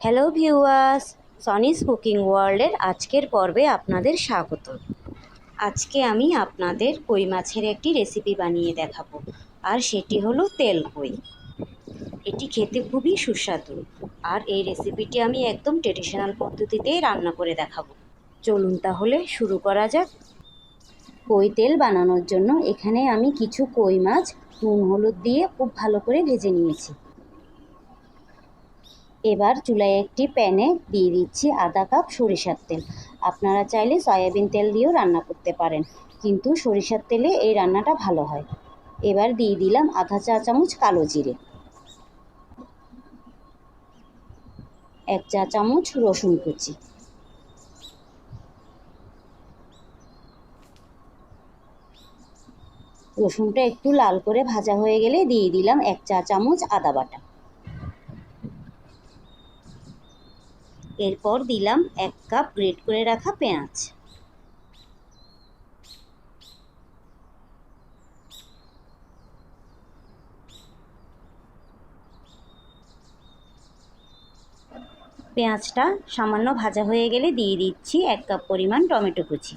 Hello viewers সনিস cooking ওয়ার্ল্ডের আজকের পর্বে আপনাদের স্বাগত। আজকে আমি আপনাদের কই মাছের একটি রেসিপি বানিয়ে দেখাবো, আর সেটি হলো তেল কই। এটি খেতে খুবই সুস্বাদু, আর এই রেসিপিটি আমি একদম ট্রেডিশনাল পদ্ধতিতেই রান্না করে দেখাবো। চলুন তাহলে শুরু করা যাক। কই তেল বানানোর জন্য এখানে আমি কিছু কই মাছ, নুন, হলুদ দিয়ে খুব ভালো করে ভেজে নিয়েছি। এবার চুলায় একটি প্যানে দিয়ে দিচ্ছি আধা কাপ সরিষার তেল। আপনারা চাইলে সয়াবিন তেল দিয়েও রান্না করতে পারেন, কিন্তু সরিষার তেলে এই রান্নাটা ভালো হয়। এবার দিয়ে দিলাম আধা চা চামচ কালো জিরে। এক চা চামচ রসুন কুচি। রসুনটা একটু লাল করে ভাজা হয়ে গেলে দিয়ে দিলাম এক চা চামচ আদা বাটা। এরপর দিলাম এক কাপ গ্রেট করে রাখা পেঁয়াজ। পেঁয়াজটা সামান্য ভাজা হয়ে গেলে দিয়ে দিচ্ছি এক কাপ পরিমাণ টমেটো কুচি।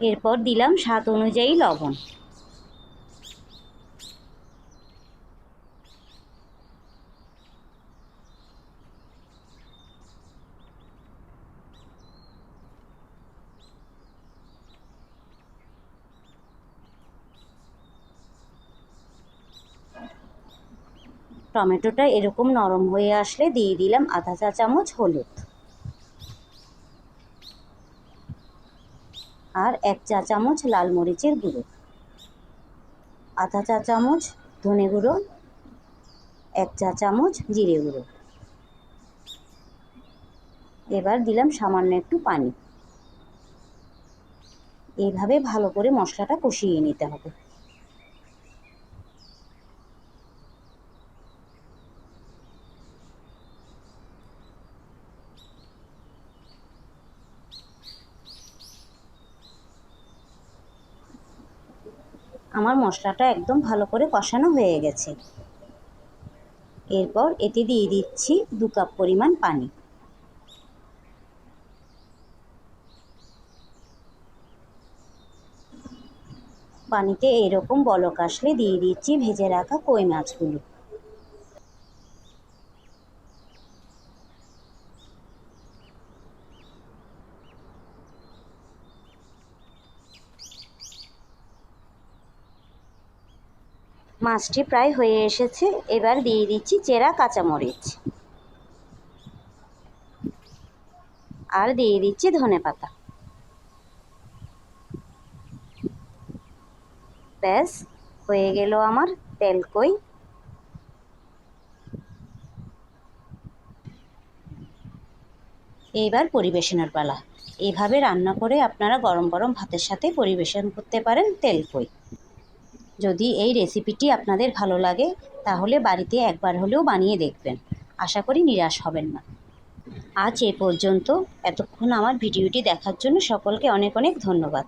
এরপর দিলাম স্বাদ অনুযায়ী লবণ। টমেটোটা এরকম নরম হয়ে আসলে দিয়ে দিলাম আধা চা চামচ হলুদ। আর এক চা চামচ লাল মরিচের গুঁড়ো। আধা চা চামচ ধনে গুঁড়ো, এক চা চামচ জিরে গুঁড়ো। এবার দিলাম সামান্য একটু পানি। এইভাবে ভালো করে মশলাটা কষিয়ে নিতে হবে। আমার মশলাটা একদম ভালো করে কষানো হয়ে গেছে। এরপর এতে দিয়ে দিচ্ছি দু কাপ পরিমাণ পানি। পানিতে এরকম বলক আসলে দিয়ে দিচ্ছি ভেজে রাখা কই মাছগুলো। মাছটি প্রায় হয়ে এসেছে। এবার দিয়ে দিচ্ছি চেরা কাঁচামরিচ। আর দিয়ে দিচ্ছি ধনে পাতা। ব্যাস, হয়ে গেল আমার তেল কই। এইবার পরিবেশনের পালা। এইভাবে রান্না করে আপনারা গরম গরম ভাতের সাথে পরিবেশন করতে পারেন তেল কই। যদি এই রেসিপিটি আপনাদের ভালো লাগে, তাহলে বাড়িতে একবার হলেও বানিয়ে দেখবেন। আশা করি নিরাশ হবেন না। আজ এ পর্যন্ত। এতক্ষণ আমার ভিডিওটি দেখার জন্য সকলকে অনেক অনেক ধন্যবাদ।